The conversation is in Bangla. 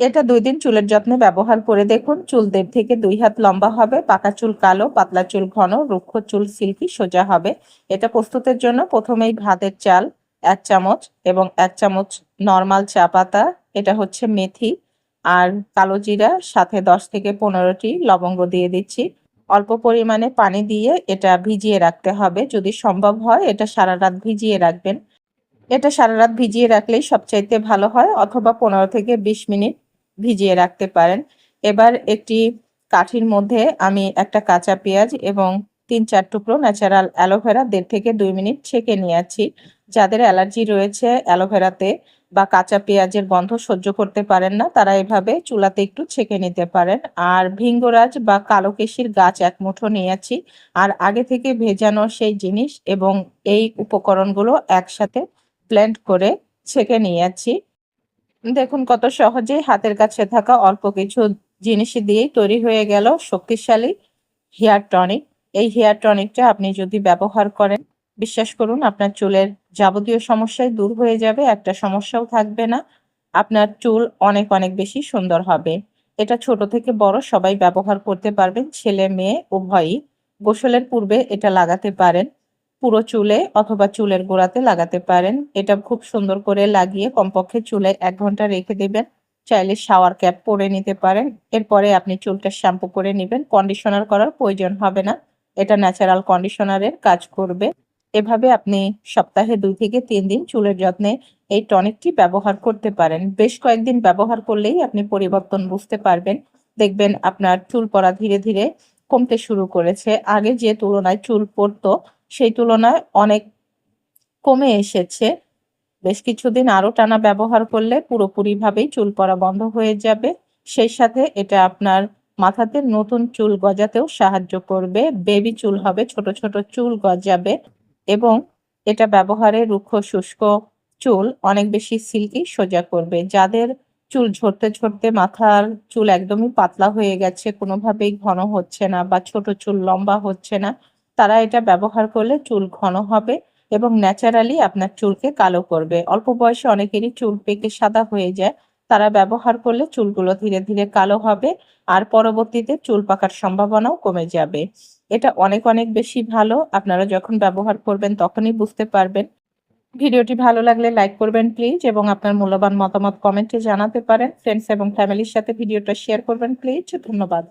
এটা দুই দিন চুলের যত্নে ব্যবহার করে দেখুন। চুল দেড় থেকে দুই হাত লম্বা হবে, পাকা চুল কালো, পাতলা চুল ঘন, রুক্ষ চুল সিল্কি সোজা হবে। এটা প্রস্তুতের জন্য প্রথমেই ভাতের চাল এক চামচ এবং এক চামচ নর্মাল চা পাতা, এটা হচ্ছে মেথি আর কালো জিরা, সাথে দশ থেকে পনেরোটি লবঙ্গ দিয়ে দিচ্ছি। অল্প পরিমাণে পানি দিয়ে এটা ভিজিয়ে রাখতে হবে। যদি সম্ভব হয়, এটা সারা রাত ভিজিয়ে রাখবেন। এটা সারা রাত ভিজিয়ে রাখলেই সবচাইতে ভালো হয়, অথবা পনেরো থেকে বিশ মিনিট ভিজিয়ে রাখতে পারেন। এবার একটি কাঠির মধ্যে আমি একটা কাঁচা পেঁয়াজ এবং তিন চার টুকরো ন্যাচারাল অ্যালোভেরা দেড় থেকে দুই মিনিট ছেঁকে নিয়েছি। যাদের অ্যালার্জি রয়েছে অ্যালোভেরাতে বা কাঁচা পেঁয়াজের গন্ধ সহ্য করতে পারেন না, তারা এভাবে চুলাতে একটু ছেঁকে নিতে পারেন। আর ভিঙ্গরাজ বা কালো কেশির গাছ এক মুঠো নিয়েছি। আর আগে থেকে ভেজানো সেই জিনিস এবং এই উপকরণগুলো একসাথে ব্লেন্ড করে ছেঁকে নিয়েছি। দেখুন, কত সহজেই হাতের কাছে থাকা অল্প কিছু জিনিস দিয়েই তৈরি হয়ে গেল শক্তিশালী হেয়ার টনিক। এই হেয়ার টনিকটা আপনি যদি ব্যবহার করেন, বিশ্বাস করুন, আপনার চুলের যাবতীয় সমস্যাই দূর হয়ে যাবে, একটা সমস্যাও থাকবে না, আপনার চুল অনেক অনেক বেশি সুন্দর হবে। এটা ছোট থেকে বড় সবাই ব্যবহার করতে পারবেন, ছেলে, মেয়ে, উভয়ই। গোসলের পূর্বে এটা লাগাতে পারেন। পুরো চুলে অথবা চুলের গোড়াতে লাগাতে পারেন। এটা খুব সুন্দর করে লাগিয়ে কমপক্ষে চুলে এক ঘণ্টা রেখে দেবেন। চাইলে শাওয়ার ক্যাপ পরে নিতে পারেন। এরপরে আপনি চুলটা শ্যাম্পু করে নেবেন। কন্ডিশনার করার প্রয়োজন হবে না। এটা ন্যাচারাল কন্ডিশনারের কাজ করবে। এভাবে আপনি সপ্তাহে দুই থেকে তিন দিন চুলের যত্নে এই টনিকটি ব্যবহার করতে পারেন। বেশ কয়েকদিন ব্যবহার করলেই আপনি পরিবর্তন বুঝতে পারবেন। দেখবেন আপনার চুল পড়া ধীরে ধীরে কমতে শুরু করেছে। আগে যে তুলনায় চুল পড়তো সেই তুলনায় অনেক কমে এসেছে। বেশ কিছুদিন আরও টানা ব্যবহার করলে পুরোপুরিভাবেই চুল পড়া বন্ধ হয়ে যাবে। সেই সাথে এটা আপনার মাথাতে নতুন চুল গজাতেও সাহায্য করবে। বেবি চুল হবে, ছোট ছোট চুল গজাবে এবং এটা ব্যবহারে রুক্ষ, শুষ্ক চুল অনেক বেশি সিল্কি সোজা করবে। যাদের চুল ঝরতে ঝরতে মাথার চুল একদমই পাতলা হয়ে গেছে, কোনোভাবেই ঘন হচ্ছে না বা ছোট চুল লম্বা হচ্ছে না তারা এটা ব্যবহার করলে চুল ঘন হবে এবং ন্যাচারালি আপনার চুলকে কালো করবে। অল্প বয়সে অনেকেরই চুল পেকে সাদা হয়ে যায়। তারা ব্যবহার করলে চুলগুলো ধীরে ধীরে কালো হবে আর পরবর্তীতে চুল পাকার সম্ভাবনাও কমে যাবে। এটা অনেক অনেক বেশি ভালো। আপনারা যখন ব্যবহার করবেন তখনই বুঝতে পারবেন। ভিডিওটি ভালো লাগলে লাইক করবেন প্লিজ এবং আপনার মূল্যবান মতামত কমেন্টে জানাতে পারেন। ফ্রেন্ডস এবং ফ্যামিলির সাথে ভিডিওটা শেয়ার করবেন প্লিজ। ধন্যবাদ।